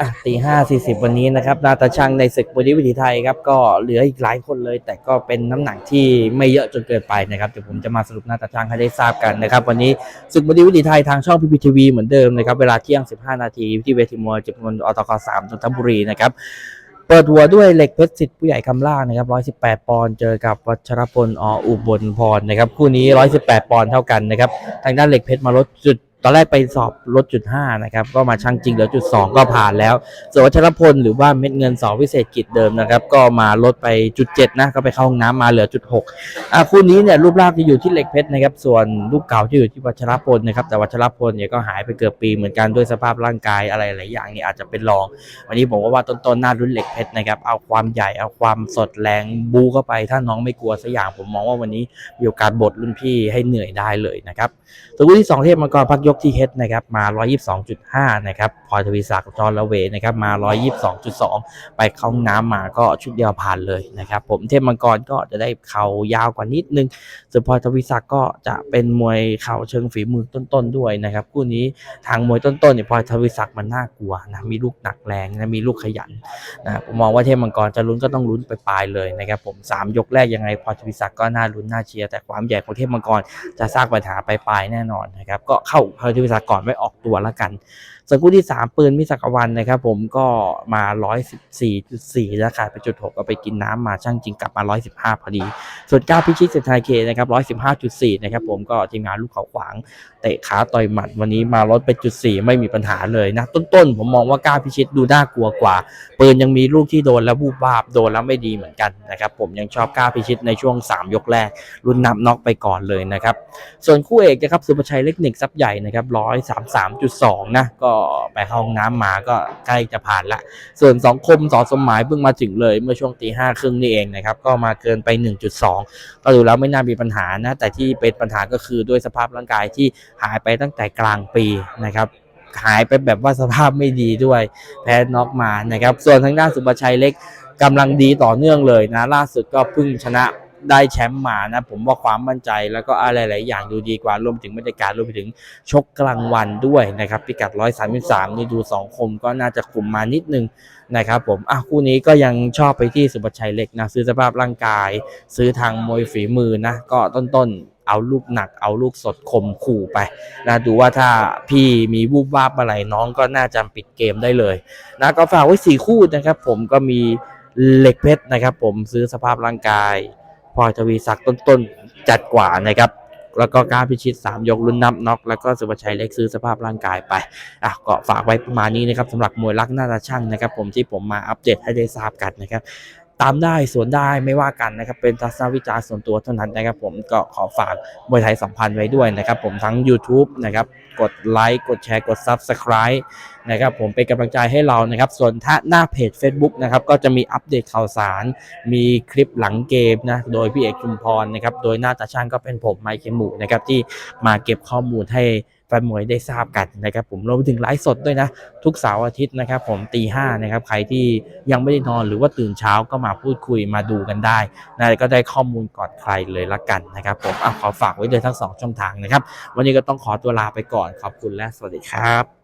อะตีห้าสี่สิบวันนี้นะครับ นาตาช่างในศึกบริวิถีไทยครับ ก็เหลืออีกหลายคนเลย แต่ก็เป็นน้ำหนักที่ไม่เยอะจนเกินไปนะครับเดี๋ยวผมจะมาสรุปนาตาช่างให้ได้ทราบกันนะครับ วันนี้ศึกบริวิถีไทยทางช่องพีพีทีวีเหมือนเดิมนะครับ เวลาเที่ยง15นาทีที่เวทีมวยจุฬาอตกสามนนทบุรีนะครับเปิดหัวด้วยเหล็กเพชรสิทธิ์ผู้ใหญ่คำล่างนะครับ 118 ปอนด์เจอกับวัชรพลออุบลพรนะครับ คู่นี้ 118 ปอนด์เท่ากันนะครับ ทางด้านเหล็กเพชรมาลดจุด ตอนแรกไปสอบลดจุด5นะครับ ก็มาชั่งจริงเหลือจุด2ก็ผ่านแล้วส่วนวัชรพลหรือว่าเม็ดเงินสอวิเศษกิจเดิมนะครับ ก็มาลดไปจุด7นะก็ไปเข้าห้องน้ำมาเหลือจุด6อะคู่นี้เนี่ยรูปร่างจะอยู่ที่เหล็กเพชรนะครับ ส่วนรูปเก่าที่อยู่ที่วัชรพลนะครับ แต่วัชรพลเนี่ยก็หายไปเกือบปีเหมือนกันด้วยสภาพร่างกายอะไรหลายอย่างนี่อาจจะเป็นรอง วันนี้ผมก็ว่าต้นๆหน้ารุ่นเหล็กเพชรนะครับ เอาความใหญ่เอาความสดแรงบูเข้าไป ถ้าน้องไม่กลัวสักอย่างผมมองว่าวันนี้มีโอกาสบทรุ่นพี่ให้เหนื่อยได้เลยนะครับตัวคู่ที่2เทพมังกรพักยกที่เฮดนะครับมา 122.5 นะครับพลอยทวีศักดิ์จอร์ลเวนะครับมา 122.2 ไปเข้าห้องน้ำมาก็ชุดเดียวผ่านเลยนะครับผมเทพมังกรก็จะได้เข่ายาวกว่านิดนึงส่วนพลอยทวีศักดิ์ก็จะเป็นมวยเข่าเชิงฝีมือต้นๆด้วยนะครับคู่นี้ทางมวยต้นๆเนี่ยพลอยทวีศักดิ์มันน่ากลัวนะมีลูกหนักแรงนะมีลูกขยันนะผมมองว่าเทพมังกรจะลุ้นก็ต้องลุ้นไปปลายเลยนะครับผมสามยกแรกยังไงพลอยทวีศักดิ์ก็น่าลุ้นน่าเชียร์แต่ความใหญ่ของเทพมังกรจะสร้างปัญหาไปปลายแน่นอนนะครับก็เข้าพลอยทวีศักดิ์ก่อนไม่ออกตัวแล้วกัน ส่วนคู่ที่ 3 ปืนมิสักวันนะครับ ผมก็มา 114.4 แล้วขาดไปจุด6ก็ไปกินน้ำมาช่างจริงกลับมา 115 พอดี ส่วนก้าพิชิตเซนไทยเคนะครับ 115.4 นะครับผมก็ทีมงานลูกเขาขวางเตะขาต่อยหมัดวันนี้มาลดไปจุด4ไม่มีปัญหาเลยนะ ต้นๆ ผมมองว่าก้าพิชิตดูน่ากลัวกว่า ปืนยังมีลูกที่โดนแล้วบูบาบโดนแล้วไม่ดีเหมือนกันนะครับผมยังชอบก้าพิชิตในช่วง 3 ยกแรก รุ่นนับน็อกไปก่อนเลยนะครับส่วนคู่เอกนะครับสุภชัยเล็กหนึ่งซับใหญ่นะครับ133.2นะก็ไปเข้าห้องน้ำมาก็ใกล้จะผ่านละ ส่วนสองคมสอสมหมายเพิ่งมาถึงเลยเมื่อช่วงตีห้าครึ่งนี่เองนะครับ ก็มาเกินไป 1.2 ก็ดูแล้วไม่น่ามีปัญหานะ แต่ที่เป็นปัญหาก็คือด้วยสภาพร่างกายที่หายไปตั้งแต่กลางปีนะครับหายไปแบบว่าสภาพไม่ดีด้วย แพ้น็อกมานะครับ ส่วนทางด้านสุภชัยเล็กกำลังดีต่อเนื่องเลยนะ ล่าสุดก็เพิ่งชนะ ได้แชมป์มานะ ผมว่าความมั่นใจแล้วก็อะไรหลายอย่างดูดีกว่ารวมถึงบรรยากาศรวมไปถึงชกกลางวันด้วยนะครับพิกัด 133 นี่ดู 2 คมก็น่าจะคุมมานิดนึงนะครับผมอะคู่นี้ก็ยังชอบไปที่สุภชัยเล็กนะซื้อสภาพร่างกาย ซื้อทางมวยฝีมือนะก็ต้นๆเอาลูกหนักเอาลูกสดคมขู่ไปนะดูว่าถ้าพี่มีวูบวาบอะไรน้องก็น่าจะปิดเกมได้เลยนะก็ฝากไว้สี่คู่นะครับผมก็มีเหล็กเพชรนะครับผมซื้อสภาพร่างกาย พลอยทวีศักดิ์ต้นๆ จัดกว่านะครับ แล้วก็ก้าพิชิต 3 ยกรุ่นนับน็อกแล้วก็สุภชัยเล็กซื้อสภาพร่างกายไปอะก็ฝากไว้ประมาณนี้นะครับสำหรับมวยรักหน้าตาช่างนะครับ ผมที่ผมมาอัปเดตให้ได้ทราบกันนะครับตามได้สวนได้ไม่ว่ากันนะครับ เป็นทัศนวิจารณ์ส่วนตัวเท่านั้นนะครับ ผมก็ขอฝากมวยไทยสัมพันธ์ไว้ด้วยนะครับ ผมทั้ง YouTube นะครับ กดไลค์กดแชร์กด Subscribe นะครับผมเป็นกำลังใจให้เรานะครับส่วนถ้าหน้าเพจ Facebook นะครับก็จะมีอัปเดตข่าวสาร มีคลิปหลังเกมนะโดยพี่เอกชุมพรนะครับโดยหน้าตาช่างก็เป็นผมไมค์เคมูนะครับที่มาเก็บข้อมูลให้แฟนมวยได้ทราบกันนะครับผมรวมไปถึงไลฟ์สดด้วยนะ ทุกเสาร์อาทิตย์นะครับผมตีห้านะครับใครที่ยังไม่ได้นอนหรือว่าตื่นเช้าก็มาพูดคุยมาดูกันได้นะก็ได้ข้อมูลก่อนใครเลยละกันนะครับผมอขอฝากไว้เลยทั้งสองช่องทางนะครับ วันนี้ก็ต้องขอตัวลาไปก่อนขอบคุณและสวัสดีครับ